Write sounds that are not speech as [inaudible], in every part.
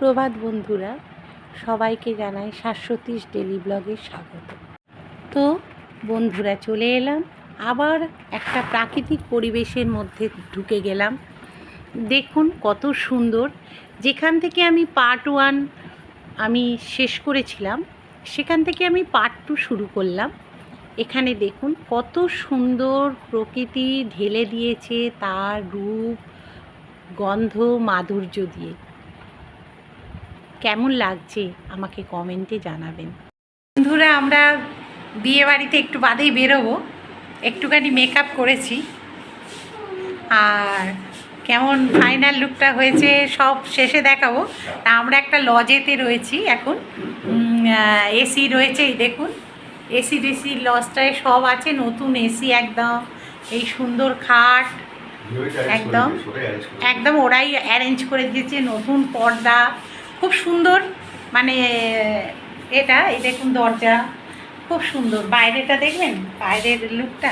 সুপ্রভাত বন্ধুরা, সবাইকে জানাই শাশ্বতীশ ডেলি ব্লগে স্বাগত। তো বন্ধুরা, চলে এলাম, আবার একটা প্রাকৃতিক পরিবেশের মধ্যে ঢুকে গেলাম। দেখুন কত সুন্দর, যেখান থেকে আমি পার্ট ওয়ান আমি শেষ করেছিলাম, সেখান থেকে আমি পার্ট টু শুরু করলাম। এখানে দেখুন কত সুন্দর প্রকৃতি ঢেলে দিয়েছে তার রূপ, গন্ধ, মাধুর্য দিয়ে। কেমন লাগছে আমাকে কমেন্টে জানাবেন। বন্ধুরা আমরা বিয়ে বাড়িতে একটু বাদেই বেরোবো। একটুখানি মেকআপ করেছি। আর কেমন ফাইনাল লুকটা হয়েছে সব শেষে দেখাবো। তা আমরা একটা লজেতে রয়েছি এখন। এসি রয়েছে এই দেখুন। এসি ডিসি লজটায় সব আছে নতুন এসি একদম। এই সুন্দর খাট একদম। একদম ওরাই অ্যারেঞ্জ করে দিয়েছে নতুন পর্দা। খুব সুন্দর মানে এটা এই দেখুন দরজা? খুব সুন্দর। বাইরেটা দেখবেন? বাইরের লুকটা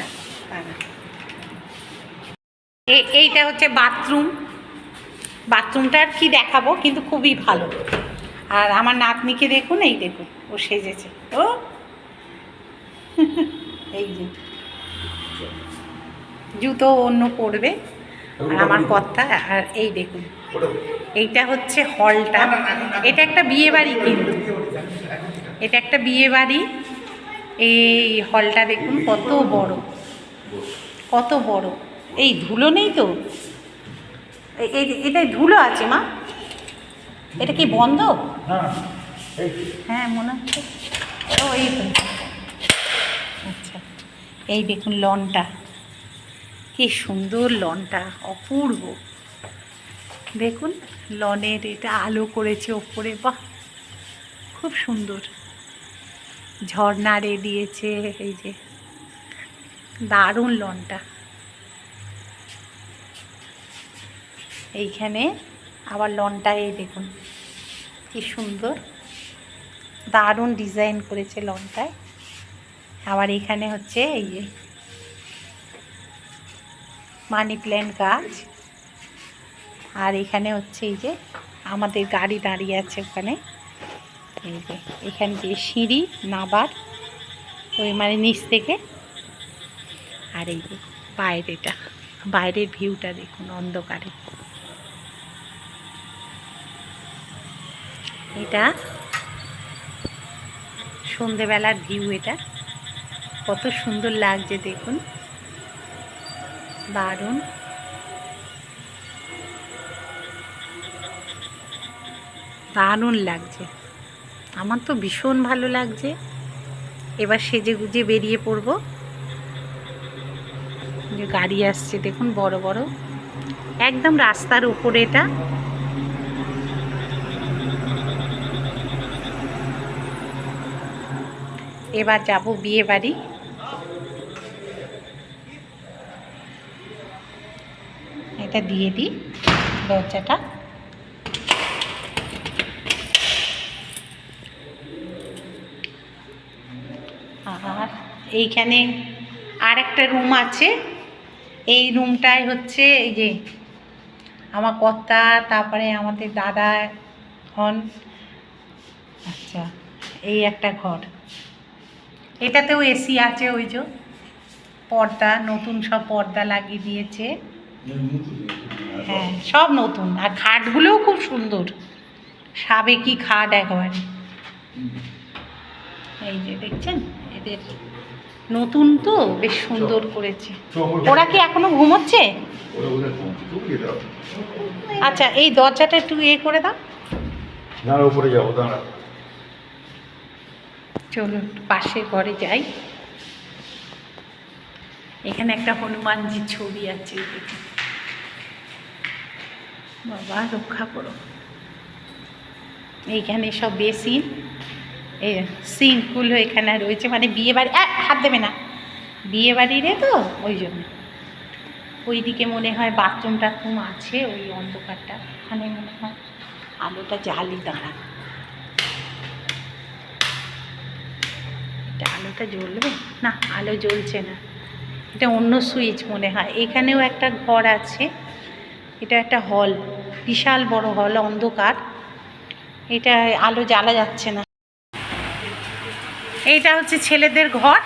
এইটা হচ্ছে বাথরুম বাথরুমটা আর কি দেখাবো? কিন্তু খুবই ভালো। আর আমার নাতনিকে দেখুন এই দেখুন ও সেজেছে। ও! [laughs] এই যে। জুতো অন্য পরবে। আর আমার কর্তা আর এই দেখুন। এইটা হচ্ছে হলটা। এটা একটা বিয়ে বাড়ি কিন্তু। এটা একটা বিয়ে বাড়ি এই হলটা দেখুন কত বড়। কত বড়। এই ধুলো নেই তো? এ- এই এটা ধুলো আছে মা? এটা কি বন্ধ? হ্যাঁ মনে হচ্ছে। ও এই তো। আচ্ছা এই দেখুন লনটা। কি সুন্দর লনটা অপূর্ব। দেখুন, লনের এটা আলো করেছে ওপরে, বাহ! খুব সুন্দর। ঝর্ণা রে দিয়েছে, এই যে। দারুণ লনটা। এইখানে আবার লনটা, এই দেখুন, কি সুন্দর। দারুণ ডিজাইন করেছে লনটায়। আবার এখানে হচ্ছে এই যে মানি প্ল্যান্ট গাছ। আর এখানে হচ্ছে এই যে আমাদের গাড়ি দাঁড়িয়ে আছে ওখানে। এই যে, এখান যে সিঁড়ি, নাবার, ওই মানে নিচ থেকে। আর এই যে বাইরেটা বাইরের ভিউটা দেখুন অন্ধকারে। এটা সন্ধেবেলার ভিউ এটা। কত সুন্দর লাগছে দেখুন। দারুণ। দারুণ লাগছে। আমার তো ভীষণ ভালো লাগছে। এবার সেজে গুজে বেরিয়ে পড়ব। যে গাড়ি আসছে, দেখুন বড় বড়। একদম রাস্তার উপরে এটা। এবার যাব বিয়ে বাড়ি। এটা দিয়ে দিই দরজাটা আর এইখানে আর একটা রুম আছে। এই রুমটায় হচ্ছে এই যে আমার কর্তা, তারপরে আমাদের দাদা হন। আচ্ছা এই একটা ঘর। এটাতেও এসি আছে ওই যে। পর্দা, নতুন সব পর্দা লাগিয়ে দিয়েছে। হ্যাঁ সব নতুন। আর খাটগুলোও খুব সুন্দর। সাবেকি খাট একেবারে। এই যে দেখছেন? এদের নতুন তো বেশ সুন্দর করেছে। ওরা কি এখনও ঘুমোচ্ছে? আচ্ছা এই দরজাটা একটু ইয়ে করে দাও। দাঁড়া উপরে যাব দাঁড়া। চলুন পাশে ঘরে যাই। এখানে একটা হনুমানজির ছবি আছে বাবা রক্ষা করো। এইখানে সব বেসিন। এ সিঙ্কগুলো এখানে রয়েছে মানে বিয়ে বাড়ি হাত দেবে না। বিয়ে বাড়িরে তো, ওই জন্য। ওইদিকে মনে হয় বাথরুম টাথরুম আছে, ওই অন্ধকারটা। ওখানে মনে হয় আলোটা জ্বালি দাঁড়া এটা আলোটা জ্বলবে? না, আলো জ্বলছে না। এটা অন্য সুইচ মনে হয়। এখানেও একটা ঘর আছে। এটা একটা হল। বিশাল বড় হল, অন্ধকার। এটা আলো জ্বালা যাচ্ছে না। এইটা হচ্ছে ছেলেদের ঘর।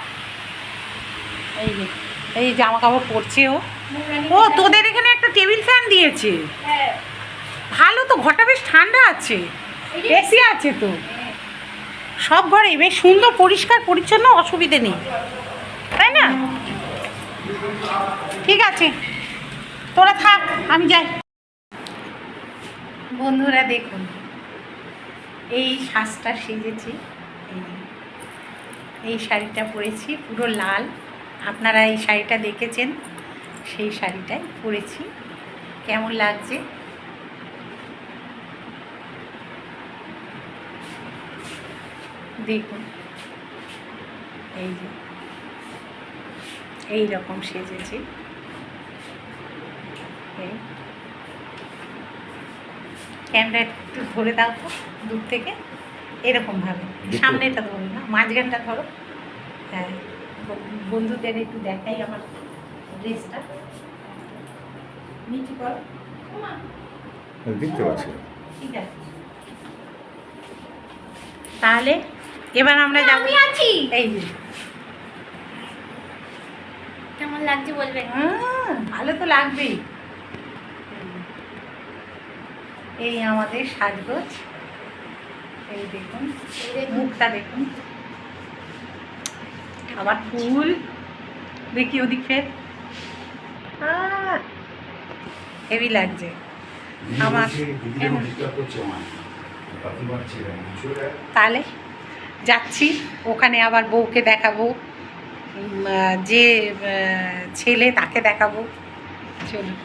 এই যে এই জামা কাপড় পরছে ও। ও তোদের এখানে একটা টেবিল ফ্যান দিয়েছে। ভালো তো ঘরটা বেশ ঠান্ডা আছে। এসি আছে তো। সব ঘরে বেশ সুন্দর পরিষ্কার পরিচ্ছন্ন অসুবিধে নেই। তাই না? ঠিক আছে। তোরা থাক আমি যাই। বন্ধুরা দেখুন এই সাজটা সেজেছি। এই। এই শাড়িটা পরেছি, পুরো লাল। আপনারা এই শাড়িটা দেখেছেন, সেই শাড়িটাই পরেছি। কেমন লাগছে? দেখুন। এই যে। এই রকম সেজেছি। ক্যামেরা একটু ধরে দাও তো, দূর থেকে। এরকমভাবে। সামনেটা ধরো না মাঝখানটা ধরো। হ্যাঁ বন্ধুদের একটু দেখাই আমার ড্রেসটা। নিচু করো। ওমা, দেখতে পাচ্ছি। ঠিক আছে। তাহলে এবার আমরা যাব। আছি। এই কেমন লাগছে বলবেন? ভালো তো লাগবেই। এই আমাদের সাজগোজ। এই দেখুন মুখটা দেখুন। আবার ফুল। দেখি ওদিক ফের। হেভি লাগছে। আমার তাহলে যাচ্ছি। ওখানে আবার বউকে দেখাবো। যে ছেলে তাকে দেখাবো। চলুন।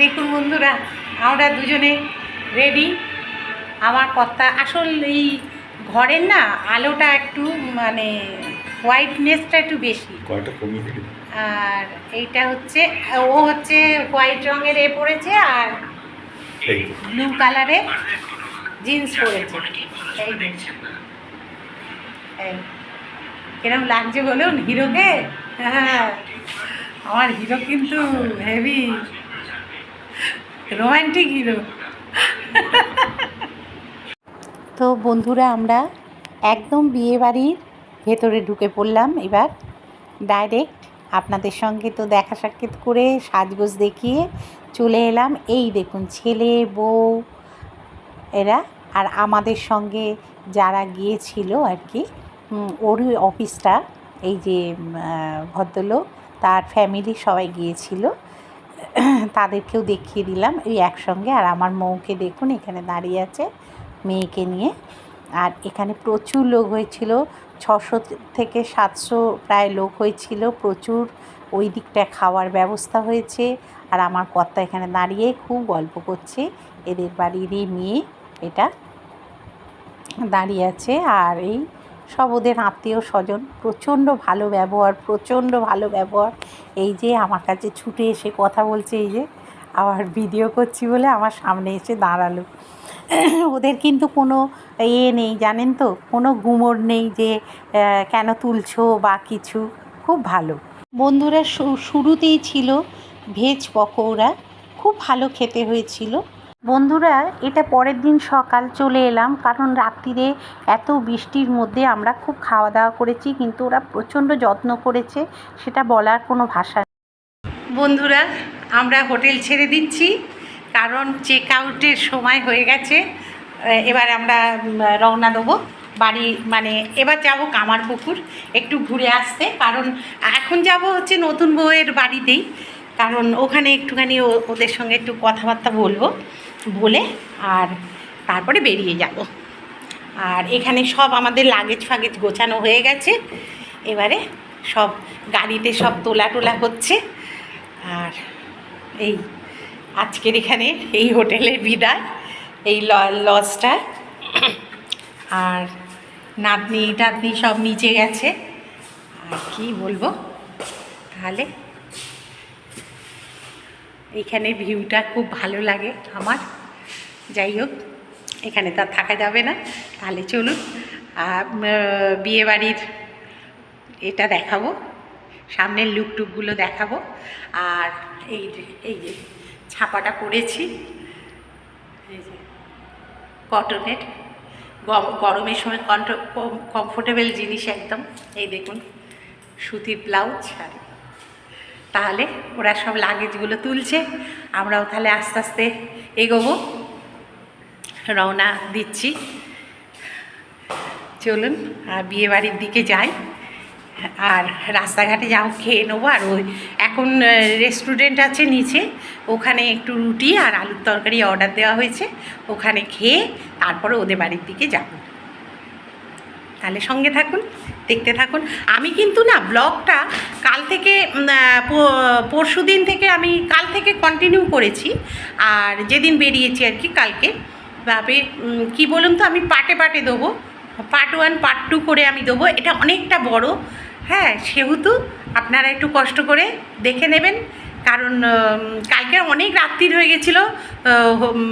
দেখুন বন্ধুরা আমরা দুজনে রেডি আমার কথা আসল এই ঘরের না আলোটা একটু মানে হোয়াইটনেসটা একটু বেশি। আর এইটা হচ্ছে ও হচ্ছে হোয়াইট রঙের এ পড়েছে আর ব্লু কালারে জিন্স পরেছে। এই। কিরম লাগছে বলুন হিরোকে? হ্যাঁ। আমার হিরো কিন্তু হেভি রোমান্টিক হিরো তো বন্ধুরা, আমরা একদম বিয়ে বাড়ির ভেতরে ঢুকে পড়লাম এবার। ডাইরেক্ট আপনাদের সঙ্গে তো দেখা সাক্ষাৎ করে সাজগোজ দেখিয়ে চলে এলাম। এই দেখুন, ছেলে, বউ, এরা আর আমাদের সঙ্গে যারা গিয়েছিল আর কি ওর অফিসটা, এই যে ভদ্রলোক, তার ফ্যামিলি সবাই গিয়েছিল। তাদেরকেও দেখিয়ে দিলাম এই একসঙ্গে। আর আমার মৌকে দেখুন, এখানে দাঁড়িয়ে আছে। মেয়েকে নিয়ে। আর এখানে প্রচুর লোক হয়েছিল, ছশো থেকে সাতশো প্রায় লোক হয়েছিল। প্রচুর ওই দিকটা খাওয়ার ব্যবস্থা হয়েছে। আর আমার কর্তা এখানে দাঁড়িয়ে খুব গল্প করছে। এদের বাড়িরই মেয়ে এটা দাঁড়িয়ে আছে। আর এই সব ওদের আত্মীয় স্বজন, প্রচণ্ড ভালো ব্যবহার, প্রচণ্ড ভালো ব্যবহার। এই যে আমার কাছে ছুটে এসে কথা বলছে, এই যে আবার ভিডিও করছি বলে আমার সামনে এসে দাঁড়াল। ওদের কিন্তু কোনো ইয়ে নেই, জানেন তো? কোনো গুমর নেই যে কেন তুলছো বা কিছু। খুব ভালো। বন্ধুরা শুরুতেই ছিল ভেজ পকৌড়া। খুব ভালো খেতে হয়েছিল। বন্ধুরা, এটা পরের দিন সকাল চলে এলাম, কারণ রাত্রিরে এত বৃষ্টির মধ্যে আমরা খুব খাওয়া দাওয়া করেছি, কিন্তু ওরা প্রচণ্ড যত্ন করেছে, সেটা বলার কোনো ভাষা। বন্ধুরা, আমরা হোটেল ছেড়ে দিচ্ছি। কারণ চেক আউটের সময় হয়ে গেছে। এবার আমরা রওনা দেবো বাড়ি মানে এবার যাব কামারপুকুর, একটু ঘুরে আসতে। কারণ এখন যাব হচ্ছে নতুন বউয়ের বাড়িতেই। কারণ ওখানে একটুখানি ওদের সঙ্গে একটু কথাবার্তা বলব, বলে আর তারপরে বেরিয়ে যাব। আর এখানে সব আমাদের লাগেজ ফাগেজ গোছানো হয়ে গেছে। এবারে সব গাড়িতে সব তোলা টোলা হচ্ছে। আর এই আজকের এখানে এই হোটেলের বিদায়, এই লজটা। আর নাতনি, টাতনি সব নিচে গেছে। আর কি বলব? তাহলে এখানে ভিউটা খুব ভালো লাগে আমার। যাই হোক, এখানে তো থাকা যাবে না। তাহলে চলুন আর বিয়ে বাড়ির এটা দেখাবো। সামনের লুক টুকগুলো দেখাবো। আর এই যে এই যে ছাপাটা যে কটনের গরমের সময় কন্ট কমফোর্টেবল জিনিস একদম। এই দেখুন, সুতির ব্লাউজ শাড়ি তাহলে ওরা সব লাগেজগুলো তুলছে। আমরাও তাহলে আস্তে আস্তে এগোবো। রওনা দিচ্ছি। চলুন, আর বিয়েবাড়ির দিকে যাই। আর রাস্তাঘাটে যাও, খেয়ে নেব। আর ওই এখন রেস্টুরেন্ট আছে নিচে। ওখানে একটু রুটি আর আলুর তরকারি অর্ডার দেওয়া হয়েছে। ওখানে খেয়ে তারপরে ওদের বাড়ির দিকে যাব। তাহলে সঙ্গে থাকুন, দেখতে থাকুন। আমি কিন্তু না ব্লগটা কাল থেকে পরশু দিন থেকে আমি কাল থেকে কন্টিনিউ করেছি। আর যেদিন বেরিয়েছি আর কি কালকে, ভাবে কি বলুন তো, আমি পাটে পাটে দেবো। পার্ট ওয়ান পার্ট টু করে আমি দেবো। এটা অনেকটা বড়। হ্যাঁ সেহেতু আপনারা একটু কষ্ট করে দেখে নেবেন। কারণ কালকে অনেক রাত্রির হয়ে গেছিল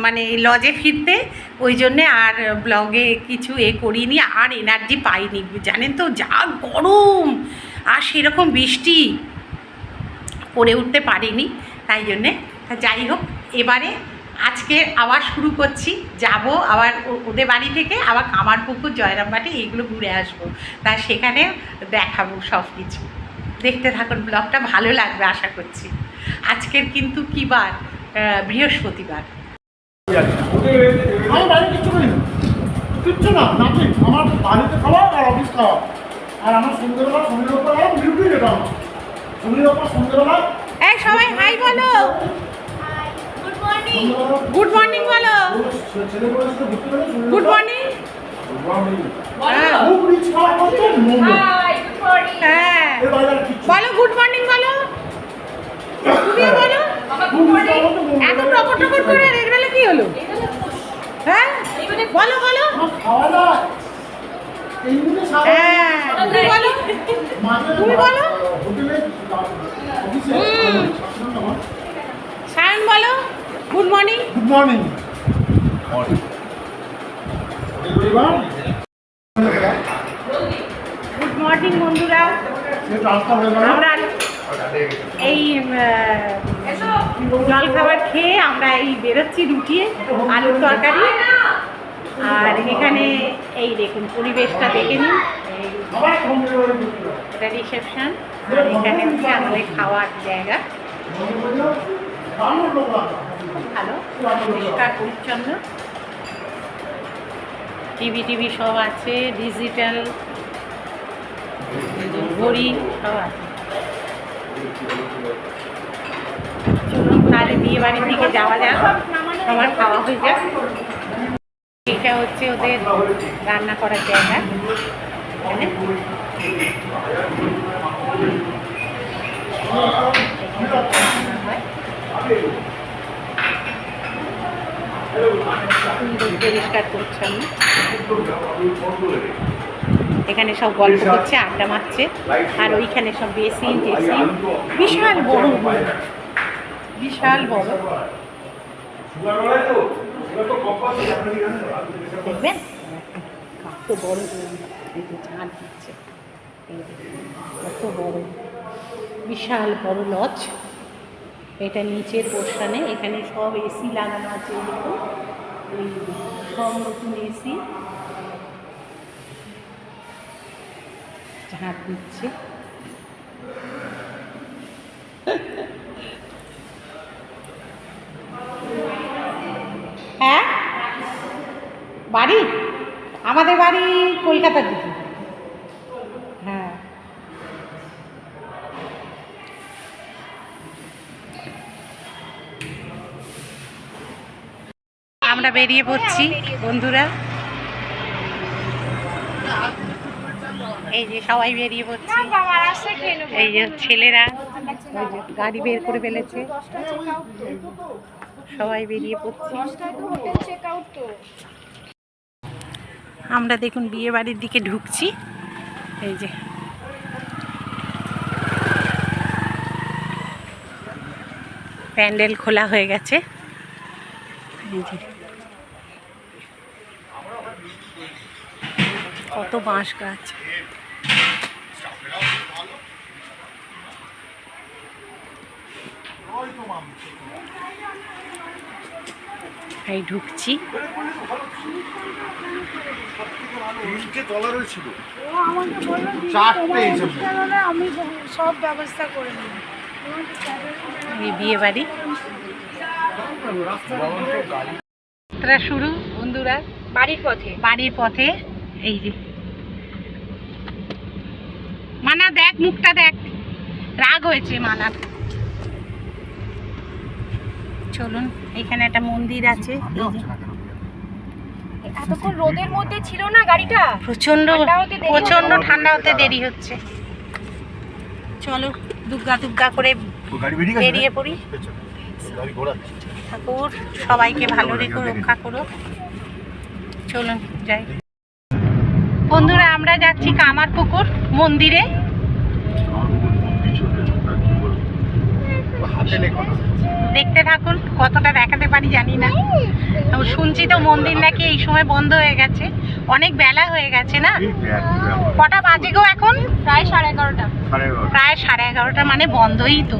মানে লজে ফিরতে। ওই জন্যে আর ব্লগে কিছু এ করিনি, আর এনার্জি পাইনি। জানেন তো, যা গরম! আর সেরকম বৃষ্টি পড়ে উঠতে পারিনি, তাই জন্যে। যাই হোক, এবারে আজকে আবার শুরু করছি। যাব আবার ওদের বাড়ি থেকে আবার কামারপুকুর জয়রামবাটি এইগুলো ঘুরে আসব। তা সেখানে দেখাবো সব কিছু। দেখতে থাকুন ব্লগটা ভালো লাগবে আশা করছি। আজকের কিন্তু কী বার? বৃহস্পতিবার। আমি কিচ্ছু না নাকি আমার বাড়িতে খাওয়া আর অফিস খাওয়া আর আমার সন্ধ্যেবেলা শনির ওপর ডিউটি যেটা আমার শনির সন্ধ্যেবেলা এই সবাই হাই বলো। গুড মর্নিং বলো। গুড মর্নিং হ্যাঁ। হ্যাঁ। বলো গুড মর্নিং বলো। তুমিও বলো। এত টকর টকর করে এর কি হলো? হ্যাঁ। বলো বলো। হ্যাঁ। তুমি বলো। তুমি বলো। হোটেলে অফিসে হুম। আমার সায়ন বলো গুড মর্নিং গুড মর্নিং এবার গুড মর্নিং বন্ধুরা আমরা এই জল খাবার খেয়ে আমরা এই বেরোচ্ছি রুটি আলুর তরকারি। আর এখানে এই দেখুন পরিবেশটা দেখে নিন। এটা রিসেপশন। আর এখানে হচ্ছে আমাদের খাওয়ার জায়গা। ভালো পরিষ্কার পরিচ্ছন্ন। টিভি টিভি সব আছে, ডিজিটাল, ঘড়ি সব আছে। চলুন তাহলে বিয়ে বাড়ির দিকে যাওয়া যাক আমার খাওয়া হয়ে যাক। এটা হচ্ছে ওদের রান্না করার জায়গা। এখানে। পরিষ্কার পরিচ্ছন্ন এখানে সব গল্প করছে আড্ডা মারছে, আর ওইখানে সব বেসিন টেসিন বিশাল বড় বিশাল বড়। দেখবেন? কত বড়। এই দিচ্ছে কত বড়। বিশাল বড় লজ। এটা নিচের পোর্শনে এখানে সব এসি লাগানো আছে সব নতুন এসি ঝাঁট দিচ্ছে। হ্যাঁ? বাড়ি? আমাদের বাড়ি কলকাতার দিকে। বেরিয়ে পড়ছি, বন্ধুরা। এই যে সবাই বেরিয়ে পড়ছি। এই যে ছেলেরা গাড়ি বের করে ফেলেছে। সবাই বেরিয়ে পড়ছি। আমরা দেখুন বিয়ে বাড়ির দিকে ঢুকছি। এই যে। প্যান্ডেল খোলা হয়ে গেছে। এই যে। কত বাঁশ গাছ। এই ঢুকছি। আমি সব ব্যবস্থা করে বিয়ে বাড়ি। যাত্রা শুরু। বন্ধুরা বাড়ির পথে। বাড়ির পথে। এই যে। মানা দেখ মুখটা দেখ। রাগ হয়েছে মানা চলুন এখানে একটা মন্দির আছে। এতক্ষণ রোদের মধ্যে ছিল না গাড়িটা? প্রচণ্ড প্রচণ্ড ঠান্ডা হতে দেরি হচ্ছে। চলো দুগ্গা দুগ্গা করে বেরিয়ে পড়ি। ঠাকুর সবাইকে ভালো রেখো রক্ষা করো। চলুন যাই। বন্ধুরা আমরা যাচ্ছি কামারপুকুর মন্দিরে। দেখতে থাকুন কতটা দেখাতে পারি জানি না। শুনছি তো মন্দির নাকি এই সময় বন্ধ হয়ে গেছে। অনেক বেলা হয়ে গেছে না? কটা বাজে গো এখন? প্রায় সাড়ে এগারোটা। প্রায় সাড়ে এগারোটা মানে বন্ধই তো।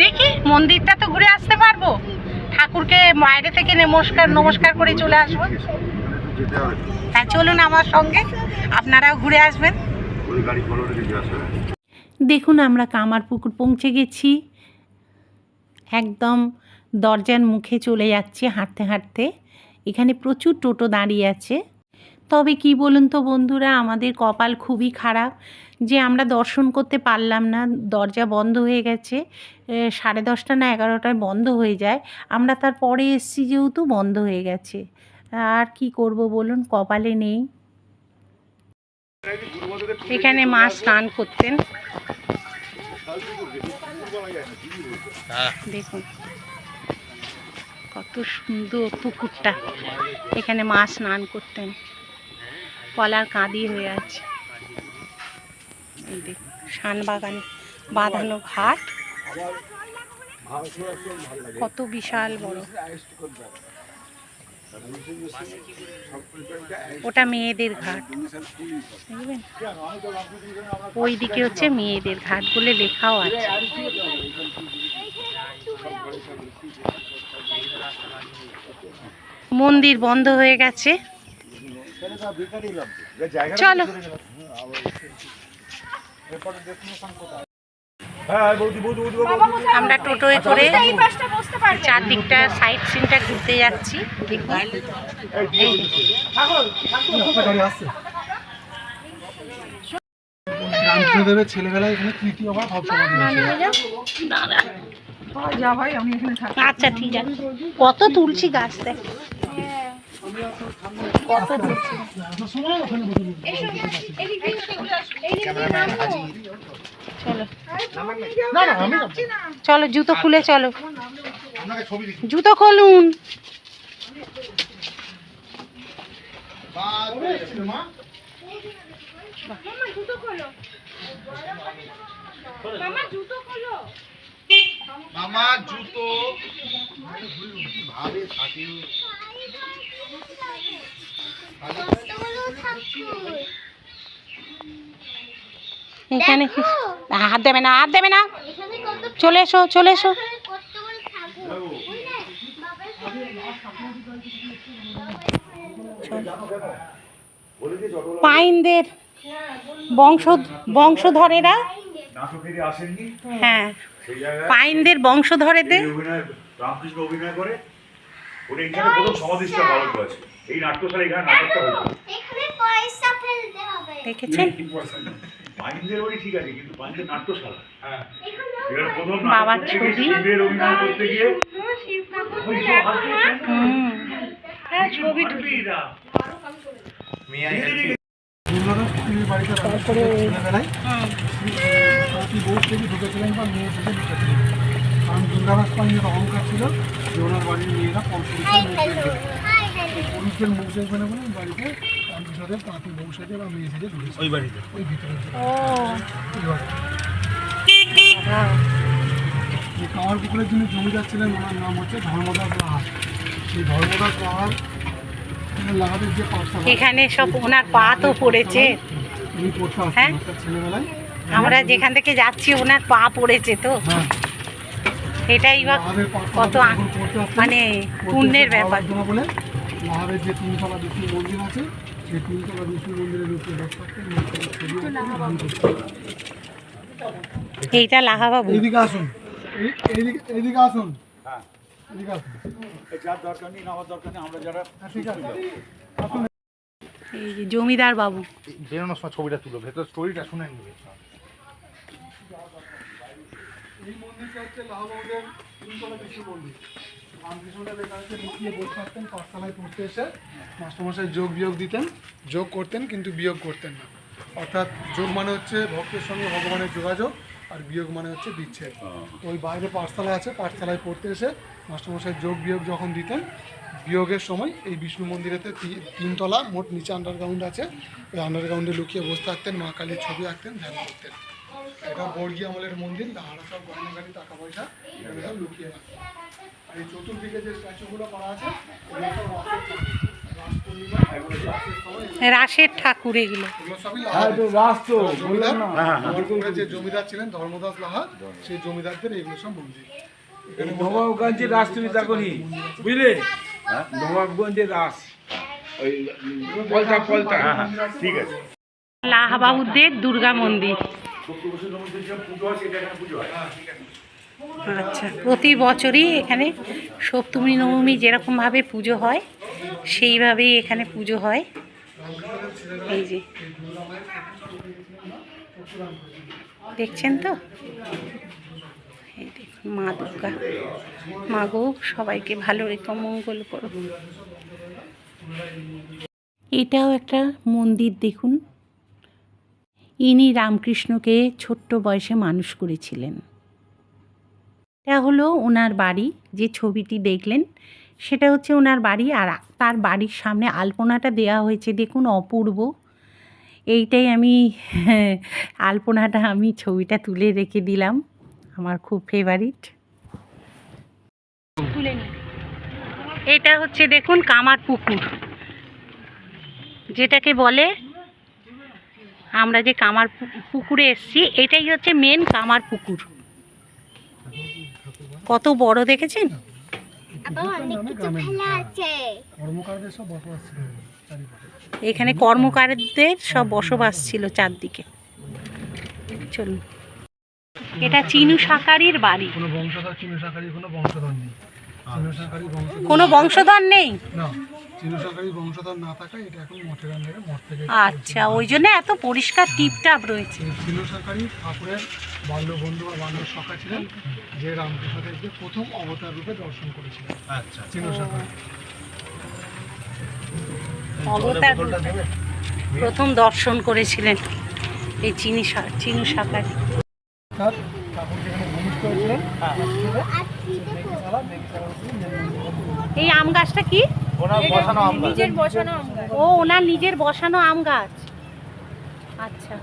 দেখি মন্দিরটা তো ঘুরে আসতে পারব। ঠাকুরকে বাইরে থেকে নমস্কার নমস্কার করে চলে আসব। তাই চলুন আমার সঙ্গে। আপনারাও ঘুরে আসবেন। দেখুন আমরা কামারপুকুর পৌঁছে গেছি। একদম দরজার মুখে চলে যাচ্ছে হাঁটতে হাঁটতে। এখানে প্রচুর টোটো দাঁড়িয়ে আছে। তবে কি বলুন তো বন্ধুরা আমাদের কপাল খুবই খারাপ যে আমরা দর্শন করতে পারলাম না। দরজা বন্ধ হয়ে গেছে। সাড়ে দশটা না এগারোটায় বন্ধ হয়ে যায়। আমরা তারপরে এসছি যেহেতু বন্ধ হয়ে গেছে। আর কি করব বলুন, কপালে নেই। এখানে মা স্নান করতেন। দেখুন, কত সুন্দর পুকুরটা। এখানে মা স্নান করতেন। কলার কাঁদি হয়ে আছে। দেখুন বাঁধানো ঘাট। কত বিশাল বড়। ওটা মেয়েদের ঘাট। বুঝলেন ওই দিকে হচ্ছে মেয়েদের ঘাট বলে লেখাও আছে। মন্দির বন্ধ হয়ে গেছে। চলো। হ্যাঁ আমরা টোটোয় করে চারদিকটা সাইড সিনটা ঘুরতে যাচ্ছি। রামকৃষ্ণদেবের ছেলেবেলায় এখানে আচ্ছা ঠিক আছে। কত তুলছি গাছ দেখ। চলো জুতো খুলে চলো জুতো খুলুন মামা জুতো ভাবে থাকে এখানে কি? হাত দেবে না হাত দেবে না। চলে এসো চলে এসো। পাইনদের বংশ বংশধরেরা। হ্যাঁ। পাইনদের বংশধরেদের। এই রামকৃষ্ণ অভিনয় করে। উনি এখানে প্রথম সমাধিষ্ঠা পালন করেছে এই নাট্যশালা এখানে নাটকটা হয়েছে। এখানে পয়সা ফেলতে হবে। দেখেছেন? মাইন্দের ওই ঠিক আছে কিন্তু মাইন্দের নাট্যশালা। হ্যাঁ। এখানে প্রথম বাবার করতে গিয়ে ছবি। শিবের অভিনয় করতে গিয়ে। হ্যাঁ ছবি তুলি। তারপরে ছেলেবেলায়? বউ থেকে ঢুকেছিলেন বা মেয়ে থেকে ঢুকেছিলেন কারণ দুর্গাদাস পাঞ্জের অহংকার ছিল যে ওনার বাড়ির মেয়েরা পুরুষদের মুখ দেখবে না বলে বাড়িতে তাঁতি বউ সেজে বা মেয়ে সেজে ঢুকেছে ওই বাড়িতে। ওই ভিতরে ও। ওই এই কামার পুকুরের জন্য জমিদার ছিলেন ওনার নাম হচ্ছে ধর্মদাস লাহার সেই ধর্মদাস লাহার লাহারের যে এখানে সব ওনার পা তো পড়েছে। উনি পড়তে হ্যাঁ? ছেলেবেলায়। আমরা যেখান থেকে যাচ্ছি ওনার পা পড়েছে তো। হ্যাঁ। এটাই বা কত মানে পুণ্যের ব্যাপার। যে তিনতলা মন্দির আছে সেই তিনতলা। এইটা লাহাবাবু এইদিকে আসুন। এই- এইদিকে এইদিকে আসুন। এদিকে আসুন। যার দরকার নেই নেওয়ার দরকার নেই আমরা যারা হ্যাঁ, ঠিক আছে। যে জমিদার বাবু। বেরোনোর সময় ছবিটা তুলো ভেতর স্টোরিটা শুনে নিবে। এই হচ্ছে লাহবাউদের তিনতলা বিষ্ণু মন্দির রামকৃষ্ণদেব এখানে লুকিয়ে বসে থাকতেন পাঠশালায় পড়তে এসে মাস্টারমশাই যোগ বিয়োগ দিতেন যোগ করতেন কিন্তু বিয়োগ করতেন না। অর্থাৎ যোগ মানে হচ্ছে ভক্তের সঙ্গে ভগবানের যোগাযোগ আর বিয়োগ মানে হচ্ছে বিচ্ছেদ। ওই বাইরে পাঠশালা আছে পাঠশালায় পড়তে এসে মাস্টারমশাই যোগ বিয়োগ যখন দিতেন বিয়োগের সময় এই বিষ্ণু মন্দিরেতে তিনতলা মোট নিচে আন্ডারগ্রাউন্ড আছে ওই আন্ডারগ্রাউন্ডে লুকিয়ে বসে থাকতেন মা কালীর ছবি আঁকতেন ধ্যান করতেন। এটা বর্গী আমলের মন্দির লাহারা সব গয়নাগাড়ি টাকা পয়সা এগুলো সব লুকিয়ে রাখে। আর এই চতুর্দিকে যে স্ট্যাচুগুলো করা আছে এগুলো সব রাস পূর্ণিমা, এগুলো রাসের ঠাকুর এগুলো। এগুলো সবই লাহার। জমিদার বরপুরের যে জমিদার ছিলেন ধর্মদাস লাহা সেই জমিদারদের এগুলো সব মন্দির। এখানে নবাবগঞ্জের রাস তুমি দেখো বুঝলে? নবাবগঞ্জের রাস। ওই পলতা পলতা। ঠিক আছে। লাহাবাবুদের দুর্গা মন্দির। হয় হয়। আচ্ছা প্রতি বছরই এখানে সপ্তমী নবমী যেরকমভাবে পুজো হয় সেইভাবেই এখানে পুজো হয়। এই যে। দেখছেন তো? এই দেখুন মা দুর্গা। মা গো সবাইকে ভালো রেখো মঙ্গল করো। এটাও একটা মন্দির দেখুন। ইনি রামকৃষ্ণকে ছোট্ট বয়সে মানুষ করেছিলেন। এটা হলো ওনার বাড়ি, যে ছবিটি দেখলেন, সেটা হচ্ছে ওনার বাড়ি আর তার বাড়ির সামনে আলপনাটা দেওয়া হয়েছে। দেখুন, অপূর্ব। এইটাই আমি, আলপনাটা আমি ছবিটা তুলে রেখে দিলাম, আমার খুব ফেভারিট এটা হচ্ছে, দেখুন, কামার পুকুর, যেটাকে বলে আমরা যে কামার পুকুরে এসছি এটাই হচ্ছে মেন কামার পুকুর। কত বড় দেখেছেন? কর্মকারদের সব বসবাস ছিল চারিপাশে। এখানে কর্মকারদের সব বসবাস ছিল চারদিকে। চলুন। এটা চিনু সাকারির বাড়ি। কোনো বংশধর চিনু শাকারি কোনো বংশধর নেই। চিনু কোনো বংশধর নেই? না বংশধর না থাকায় এটা এখন মঠের আন্ডারে মঠ থেকে আচ্ছা ওই জন্য এত পরিষ্কার টিপটাপ রয়েছে। এই চিনু শাকারি ঠাকুরের বা বাল্য সখা ছিলেন যে রামকৃষ্ণদেবকে প্রথম অবতার রূপে দর্শন করেছিলেন। আচ্ছা। চিনু অবতার প্রথম দর্শন করেছিলেন এই চিনি চিনু সাকারি ঠাকুর যেখানে ভূমিষ্ঠ হয়েছিলেন। মেঘিশালা মেঘিশালা হচ্ছে মন্দির। এই আম গাছটা কি? নিজের বসানো আমরা ও ওনার নিজের বসানো আম গাছ। আচ্ছা।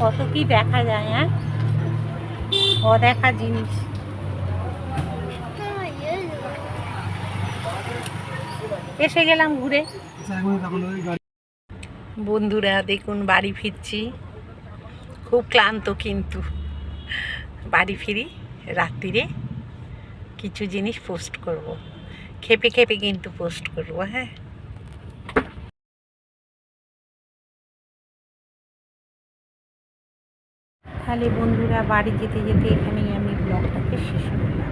কত কি দেখা যায় হ্যাঁ? অদেখা জিনিস। এসে গেলাম ঘুরে। বন্ধুরা দেখুন বাড়ি ফিরছি। খুব ক্লান্ত কিন্তু। বাড়ি ফিরি রাত্রিরে। কিছু জিনিস পোস্ট করব। খেপে খেপে কিন্তু পোস্ট করব হ্যাঁ। তাহলে বন্ধুরা, বাড়ি যেতে যেতে এখানেই আমি ব্লগটাকে শেষ করলাম।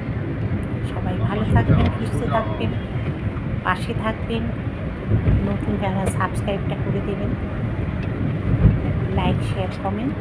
সবাই ভালো থাকবেন, সুস্থ থাকবেন, পাশে থাকবেন, নতুন যারা সাবস্ক্রাইবটা করে দেবেন, লাইক, শেয়ার, কমেন্ট